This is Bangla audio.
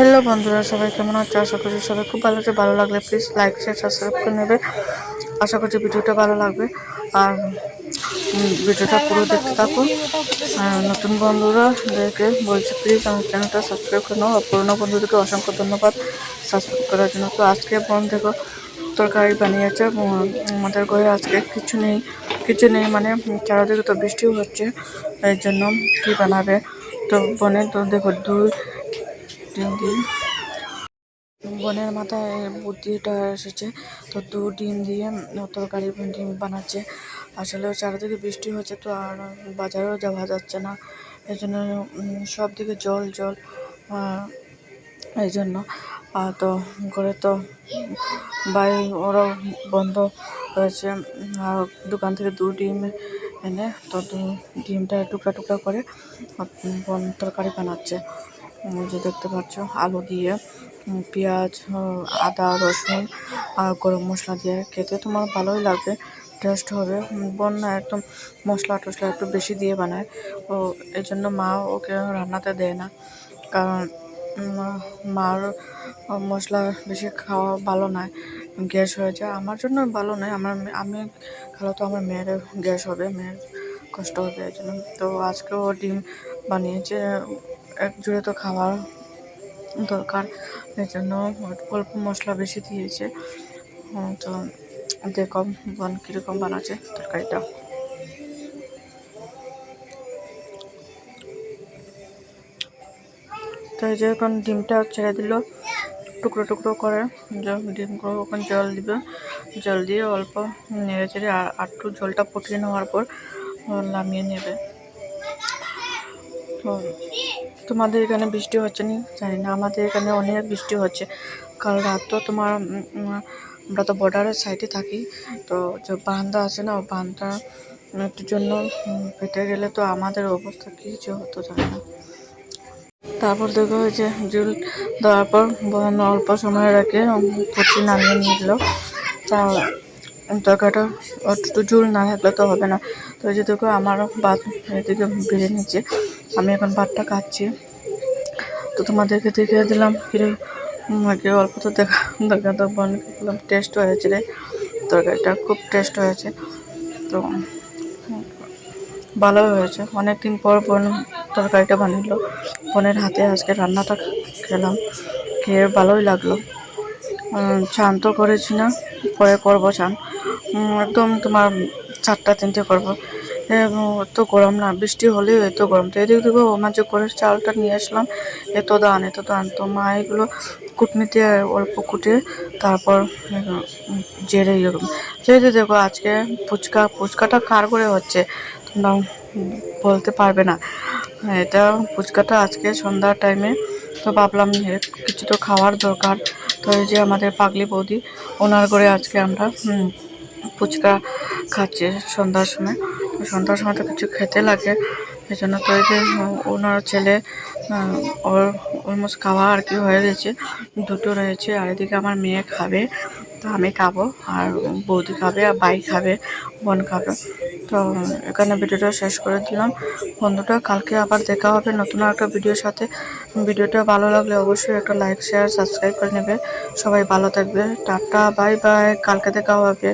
হ্যালো বন্ধুরা, সবাই কেমন আছে? আশা করছি সবাই খুব ভালো আছে। ভালো লাগলে প্লিজ লাইক শেয়ার সাবস্ক্রাইব করে নেবে। আশা করছি ভিডিওটা ভালো লাগবে। আর ভিডিওটা পুরো দেখতে থাকুন। নতুন বন্ধুরা দেখে বলছি প্লিজ আমার চ্যানেলটা সাবস্ক্রাইব করে নাও। আর পুরোনো বন্ধুদেরকে অসংখ্য ধন্যবাদ সাবস্ক্রাইব করার জন্য। তো আজকে বোন দেখো, তরকারি বানিয়েছে। আমাদের ঘরে আজকে কিছু নেই কিছু নেই মানে চারিদিকে তো বৃষ্টিও হচ্ছে। এই জন্য কী বানাবে? তো বোনে তো দেখো দুই ডিম দিই বোনের মাথায় বুদ্ধিটা এসেছে, তো দু ডিম দিয়ে তরকারি ডিম বানাচ্ছে। আসলে চারিদিকে বৃষ্টি হচ্ছে তো আর বাজারেও যাওয়া যাচ্ছে না। এই জন্য সব দিকে জল জল এই জন্য তো ঘরে তো বাই, ওরাও বন্ধ হয়েছে আর দোকান থেকে দু ডিম এনে তো ডিমটা টুকরা টুকরা করে তরকারি বানাচ্ছে। যে দেখতে পাচ্ছ, আলু দিয়ে পেঁয়াজ আদা, রসুন আর গরম মশলা দিয়ে খেতে তোমার ভালোই লাগবে টেস্ট হবে। বোন না একদম মশলা টশলা একটু বেশি দিয়ে বানায়। ও এই জন্য মা ওকে রান্নাতে দেয় না। কারণ মার মশলা বেশি খাওয়া ভালো নয়, গ্যাস হয়ে যায়। আমার জন্য ভালো নয়। আমার আমি খেলে তো আমার মেয়ের গ্যাস হবে, মেয়ের কষ্ট হবে এই জন্য তো আজকে ও ডিম বানিয়েছে এক জুড়ে তো খাওয়ার দরকার। এই জন্য অল্প মশলা বেশি দিয়েছে। তো দেখো বোন কীরকম বানাচ্ছে তরকারিটা। তো এই যে এখন ডিমটা ছেড়ে দিল, টুকরো টুকরো করে ডিমগুলো ওখানে জল দিবে। জল দিয়ে অল্প নেড়ে চেড়ে আর একটু জলটা ফুটিয়ে নেওয়ার পর নামিয়ে নেবে। তো তোমাদের এখানে বৃষ্টি হচ্ছে না? জানি না, আমাদের এখানে অনেক বৃষ্টি হচ্ছে। কাল রাত তো তোমার আমরা তো বর্ডারের সাইডে থাকি, তো যে বান্দা আছে না, ও বান্দা একটু জন্য ফেটে গেলে তো আমাদের অবস্থা কী যে হতো জানি না। তারপর দেখো ওই যে জুল দেওয়ার পর অল্প সময় রেখে কুচি নামিয়ে নিল। তা তরকারিটা একটু ঝুল না থাকলে তো হবে না। তো এই যে দেখো, আমারও ভাত এদিকে বেড়ে নিচ্ছে। আমি এখন ভাতটা খাচ্ছি। তো তোমাদেরকে দেখিয়ে দিলাম, ফিরে আগে অল্প তো দেখা দেখা তো বোন দিলাম। টেস্ট হয়েছে রে, তরকারিটা খুব টেস্ট হয়েছে। তো ভালো হয়েছে। অনেক দিন পর বোন তরকারিটা বানালো। বোনের হাতে আজকে রান্নাটা খেলাম, খেয়ে ভালোই লাগল। চান তো করেছি না, পরে করব চান। একদম তোমার চারটা তিনটে করব। এবং এত গরম না, বৃষ্টি হলেও এত গরম। তো এদিক থেকে যে করে চালটা নিয়ে আসলাম, এত দান এত দান। তো মা এগুলো কুটনিতে অল্প কুটে তারপর, জেরে ইয়ে করবে। যেহেতু দেখো, আজকে ফুচকা, ফুচকাটা কার করে হচ্ছে? তোমরা বলতে পারবে না। এটা ফুচকাটা আজকে সন্ধ্যার টাইমে তো ভাবলাম কিছু তো খাওয়ার দরকার। তো এই যে আমাদের পাগলি বৌদি, ওনার করে আজকে আমরা ফুচকা খাচ্ছি সন্ধ্যার সময়। সন্ধ্যার সময় তো কিছু খেতে লাগে, এই জন্য তো এই যে ওনার ছেলে ওর অলমোস্ট খাওয়া আর কি হয়ে গেছে, দুটো রয়েছে, আর এদিকে আমার মেয়ে খাবে, তো আমি খাব, আর বৌদি খাবে, আর ভাই খাবে, বোন খাবে। তো এখানে ভিডিওটা শেষ করে দিলাম। বন্ধুটা কালকে আবার দেখা হবে নতুন একটা ভিডিওর সাথে। ভিডিওটা ভালো লাগলে অবশ্যই একটা লাইক শেয়ার সাবস্ক্রাইব করে নেবে। সবাই ভালো থাকবে। টাটা বাই বাই কালকে দেখা হবে।